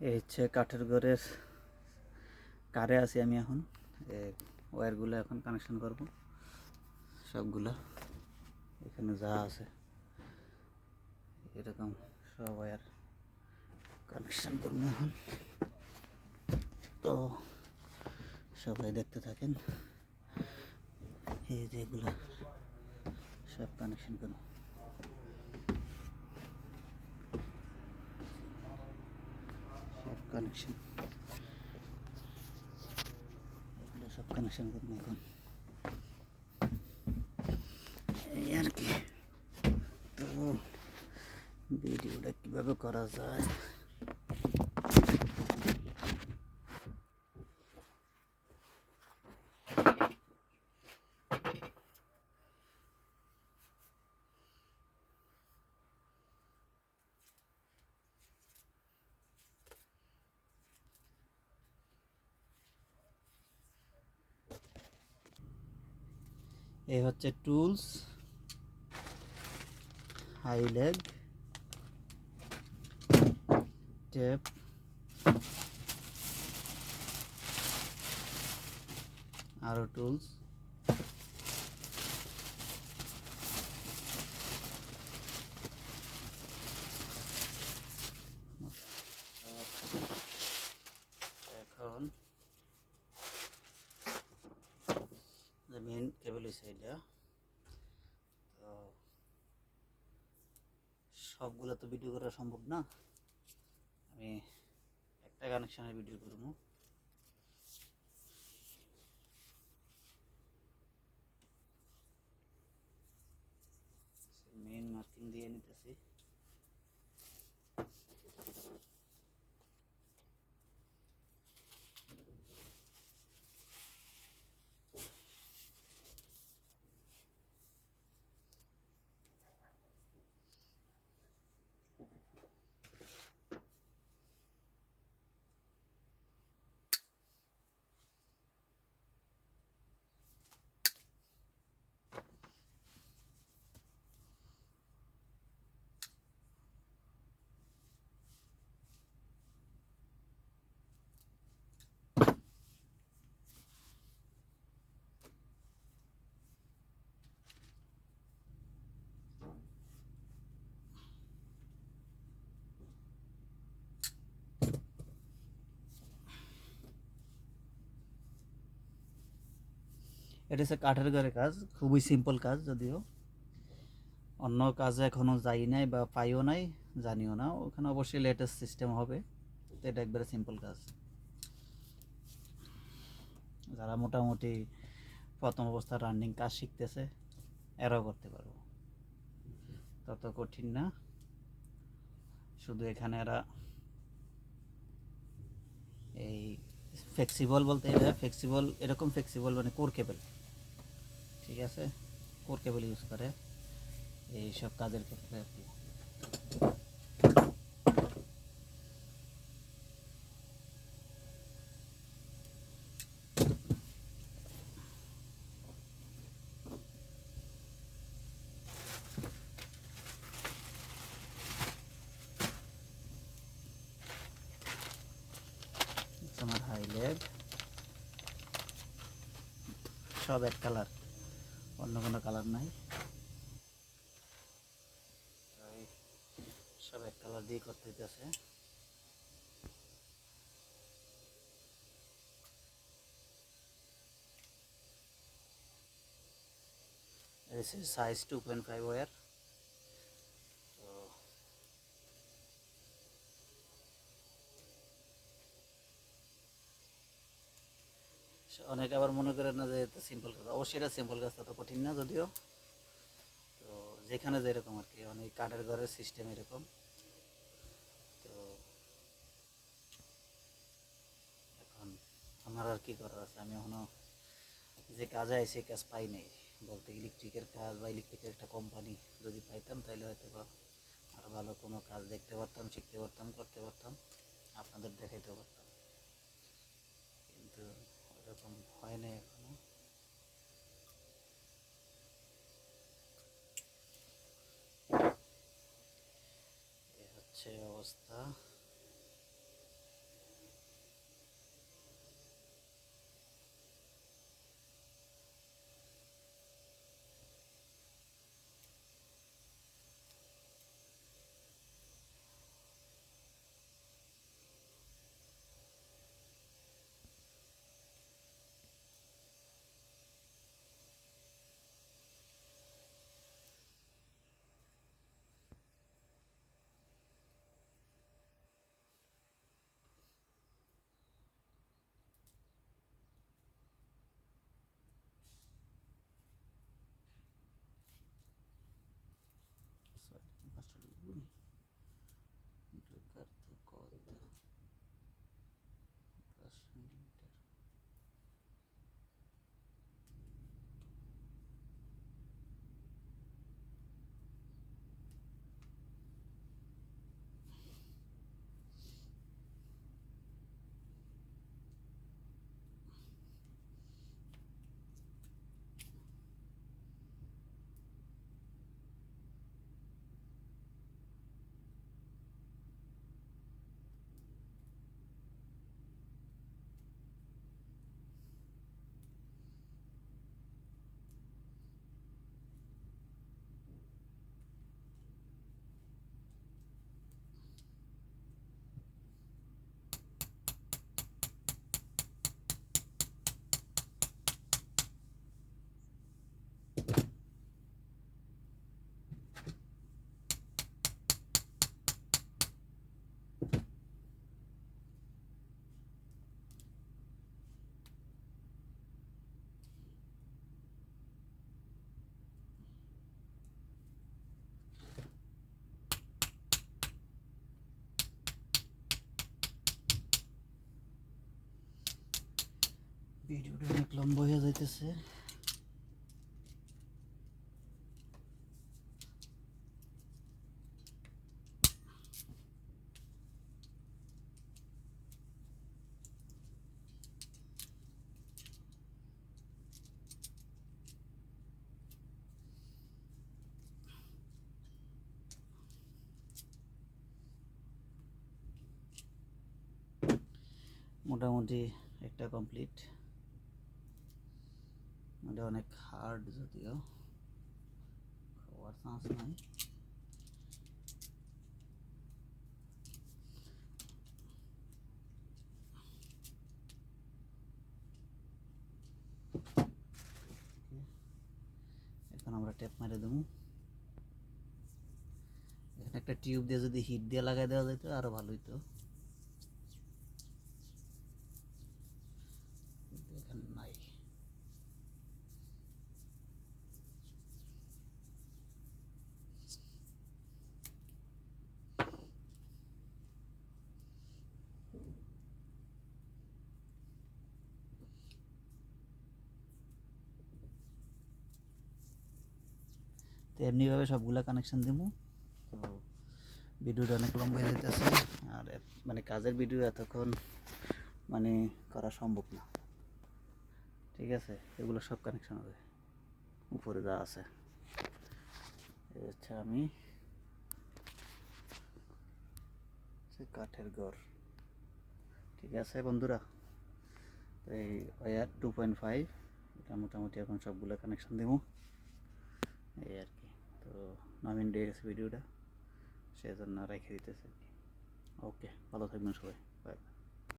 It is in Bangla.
এই হচ্ছে কাঠের ঘরের কারে আছি আমি এখন। ওয়্যারগুলো এখন কানেকশন করব। সবগুলা। এখানে যা আছে, এরকম সব ওয়্যার কানেকশন করব এখন। তো সবাই দেখতে থাকেন। এই যে এগুলো সব কানেকশন করব সব কানেকশন এগুলো সব কানেকশন করব এখন এই আর কি তো ভিডিওটা কীভাবে করা যায় এই হচ্ছে টুলস হাই লেগ টেপ আরও টুলস এখন যে কেবল এটা তো সবগুলো তো ভিডিও করা সম্ভব না। আমি একটা কানেকশানের ভিডিও করব। মেন মার্কিং দিয়ে নিতেছি। এটা হচ্ছে কাঠের ঘরের কাজ, খুবই সিম্পল কাজ যদিও। অন্য কাজে এখনও যাই নাই বা পাইও নাই, জানিও না। ওখানে অবশ্যই লেটেস্ট সিস্টেম হবে। তো এটা একবারে সিম্পল কাজ। যারা মোটামুটি প্রথম অবস্থা রানিং কাজ শিখতেছে, এরাও করতে পারব। তত কঠিন না। শুধু এখানে এরা এই ফ্লেক্সিবল বলতে এটা ফ্লেক্সিবল এরকম ফ্লেক্সিবল মানে কোর কেবল ঠিক আছে? কোর কেবল ইউজ করে। এই সব কাজের ক্ষেত্রে আর কি। সব এক কালার অন্য কোনো কালার নাই সব এক কালার দিয়ে করতে হইতেছে This is size 2.5 wire. তো অনেকে আবার মনে করে না যে এটা সিম্পল কাজ অবশ্যই এটা সিম্পল কাজ তত কঠিন না যদিও। তো যেখানে যেরকম আর কি, অনেক কাঠের ঘরের সিস্টেম এরকম। তো এখন আমার আর কি করার আছে? আমি এখনও যে কাজে আইসি কাজ পাই নাই। বলতে ইলেকট্রিকের কাজ বা ইলেকট্রিকের একটা কোম্পানি যদি পাইতাম তাহলে হয়তো বা আরও ভালো কোনো কাজ দেখতে পারতাম, শিখতে পারতাম, করতে পারতাম। আপনাদের দেখাইতে পারতাম। হয় নাই এখনও হচ্ছে অবস্থা। ভিডিওটা অনেক লম্বা হয়ে যাইতেছে। মোটামুটি একটা কমপ্লিট। এটা অনেক হার্ড যদিও হওয়ার চান্স নাই। এখন আমরা ট্যাপ মারে দেবো। এখানে একটা টিউব দিয়ে যদি হিট দিয়ে লাগাই দেওয়া যেত আরও ভালো হইতো কিন্তু এখানে নাই তো এমনিভাবে সবগুলা কানেকশন দিব তো ভিডিওটা অনেক লম্বা হয়ে যেতেছে আর মানে কাজের ভিডিও এতক্ষণ মানে করা সম্ভব না। ঠিক আছে? এগুলো সব কানেকশন হবে। উপরে যা আছে। হচ্ছে আমি কাঠের ঘর। ঠিক আছে বন্ধুরা? এই ওয়ার টু পয়েন্ট ফাইভ, এটা মোটামুটি এখন সবগুলো কানেকশন দেবো এই আর কি। তো নমিন ডে গেছে ভিডিওটা সেজন্য রেখে দিতেছে। ওকে ভালো থাকবেন সবাই। বাই